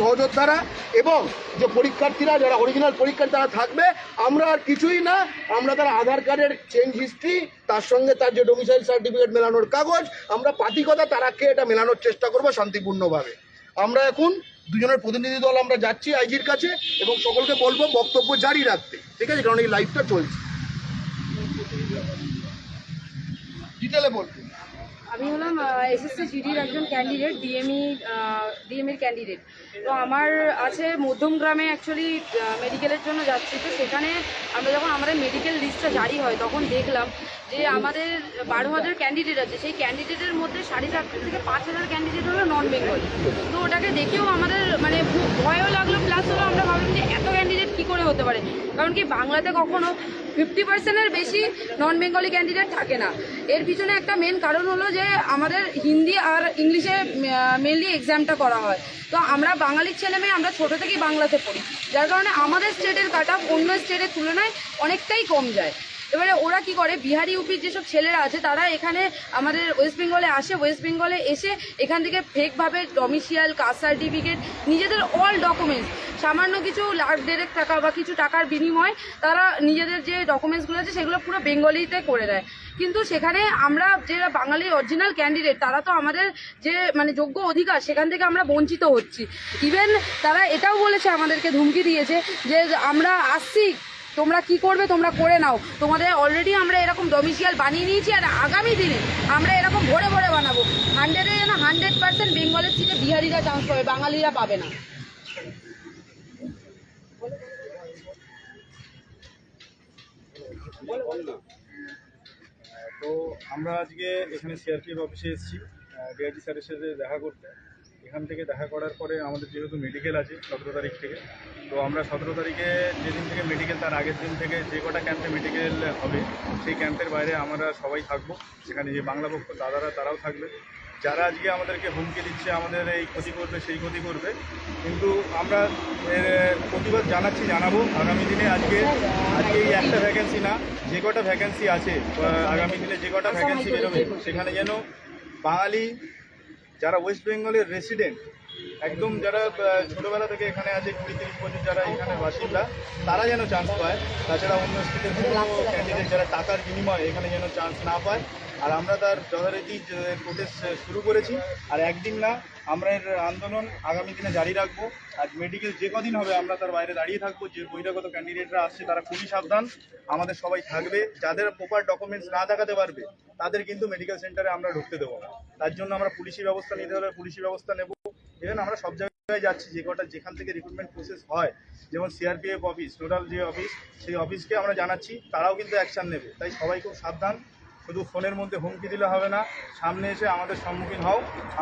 সহযোদ্ধারা এবং যে পরীক্ষার্থীরা, যারা অরিজিনাল পরীক্ষার্থী তারা থাকবে, আমরা আর কিছুই না, আমরা তার আধার কার্ডের চেঞ্জ হিস্ট্রি তার সঙ্গে তার যে ডোমিসাইল সার্টিফিকেট মেলানোর কাগজ, আমরা পাতিকতা, তারাকে এটা মেলানোর চেষ্টা করব শান্তিপূর্ণভাবে। আমরা এখন দুজনের প্রতিনিধি দল, আমরা যাচ্ছি আইজির কাছে এবং সকলকে বলব বক্তব্য জারি রাখতে। ঠিক আছে? কারণ এই লাইভটা চলছে। ডিটেলে বলব। আমি হলাম এসএসসি জিডির একজন ক্যান্ডিডেট ডিএমই ডিএমএর ক্যান্ডিডেট তো আমার আছে মধ্যম গ্রামে অ্যাকচুয়ালি মেডিকেলের জন্য যাচ্ছি। তো সেখানে আমরা যখন আমাদের মেডিকেল লিস্টটা জারি হয়, তখন দেখলাম যে আমাদের বারো হাজার ক্যান্ডিডেট আছে। সেই ক্যান্ডিডেটের মধ্যে সাড়ে চারটে থেকে পাঁচ হাজার ক্যান্ডিডেট হলো নন বেঙ্গল তো ওটাকে দেখেও আমাদের মানে ভয়ও লাগল। প্লাস হলো আমরা ভাবলাম যে এত ক্যান্ডিডেট কী করে হতে পারে? কারণ কি বাংলাতে কখনো ফিফটি পার্সেন্টের বেশি নন বেঙ্গলি ক্যান্ডিডেট থাকে না। এর পিছনে একটা মেন কারণ হলো যে, আমাদের হিন্দি আর ইংলিশে মেনলি এক্সামটা করা হয়। তো আমরা বাঙালির ছেলে মেয়ে, আমরা ছোটো থেকেই বাংলাতে পড়ি। যার কারণে আমাদের স্টেটের কাট অন্য স্টেটের তুলনায় অনেকটাই কম যায়। এবারে ওরা কি করে? বিহারি ইউপির যেসব ছেলেরা আছে, তারা এখানে আমাদের ওয়েস্ট বেঙ্গলে আসে। ওয়েস্ট বেঙ্গলে এসে এখান থেকে ফেকভাবে ডমিসিয়াল কাস্ট সার্টিফিকেট নিজেদের অল ডকুমেন্টস সামান্য কিছু লাখ দেড়েক টাকা বা কিছু টাকার বিনিময়ে তারা নিজেদের যে ডকুমেন্টসগুলো আছে, সেগুলো পুরো বেঙ্গলিতে করে দেয়। কিন্তু সেখানে আমরা যারা বাঙালি অরিজিনাল ক্যান্ডিডেট তারা তো আমাদের যে মানে যোগ্য অধিকার, সেখান থেকে আমরা বঞ্চিত হচ্ছি। ইভেন তারা এটাও বলেছে আমাদেরকে ধুমকি দিয়েছে যে, আমরা আসছি। তোমরা কি করবে, তোমরা করে নাও। তোমাদের অলরেডি আমরা এরকম ডমিসিয়াল বানিয়ে নিয়েছি আর আগামী দিনে আমরা এরকম ভরে ভরে বানাবো। হান্ড্রেডে যেন হান্ড্রেড পার্সেন্ট বেঙ্গলের সিটে বিহারিরা চান্স পাবে, বাঙালিরা পাবে না। তো আমরা আজকে এখানে সিআরপিএফ অফিসে এসেছি। ডিআইজি স্যারের সাথে দেখা করতে। এখান থেকে দেখা করার পরে আমাদের যেহেতু মেডিকেল আছে সতেরো তারিখ থেকে, তো আমরা সতেরো তারিখে যেদিন থেকে মেডিকেল তার আগের দিন থেকে যে কটা ক্যাম্পে মেডিকেল হবে, সেই ক্যাম্পের বাইরে আমরা সবাই থাকব। সেখানে যে বাংলা পক্ষ দাদারা, তারাও থাকবে। যারা আজকে আমাদেরকে হুমকি দিচ্ছে, আমাদের এই ক্ষতি করবে, সেই ক্ষতি করবে। কিন্তু আমরা প্রতিবাদ জানাচ্ছি, জানাব। আগামী দিনে আজকে আজকে এই একটা ভ্যাকেন্সি না, যে কটা ভ্যাকেন্সি আছে আগামী দিনে যে কটা ভ্যাকেন্সি বেরোবে, সেখানে যেন বাঙালি যারা ওয়েস্ট বেঙ্গলের রেসিডেন্ট একদম যারা ছোটোবেলা থেকে এখানে আছে, কুড়ি তিরিশ বছর যারা এখানে বাসিন্দা, তারা যেন চান্স পায়। তাছাড়া অন্য স্টেটের কোনো ক্যান্ডিডেট যারা টাকার বিনিময়ে এখানে যেন চান্স না পায় আর আমরা তার যথারীতি প্রোটেস্ট শুরু করেছি। আর একদিন না, আমরা এর আন্দোলন আগামী দিনে জারি রাখব। আর মেডিকেল যে কদিন হবে, আমরা তার বাইরে দাঁড়িয়ে থাকব। যে বহিরাগত ক্যান্ডিডেটরা আসছে, তারা খুবই সাবধান। আমাদের সবাই থাকবে। যাদের প্রপার ডকুমেন্টস না দেখাতে পারবে, তাদের কিন্তু মেডিকেল সেন্টারে আমরা ঢুকতে দেবো না। তার জন্য আমরা পুলিশি ব্যবস্থা নিতে হলে পুলিশি ব্যবস্থা নেব। ইভেন আমরা সব জায়গায় যাচ্ছি, যে কটা যেখান থেকে রিক্রুটমেন্ট প্রসেস হয়, যেমন সিআরপিএফ অফিস টোটাল যে অফিস সেই অফিসকে আমরা জানাচ্ছি। তারাও কিন্তু অ্যাকশন নেবে। তাই সবাই খুব সাবধান। শুধু ফোনের মধ্যে হুমকি দিলে হবে না সামনে এসে আমাদের সম্মুখীন হও।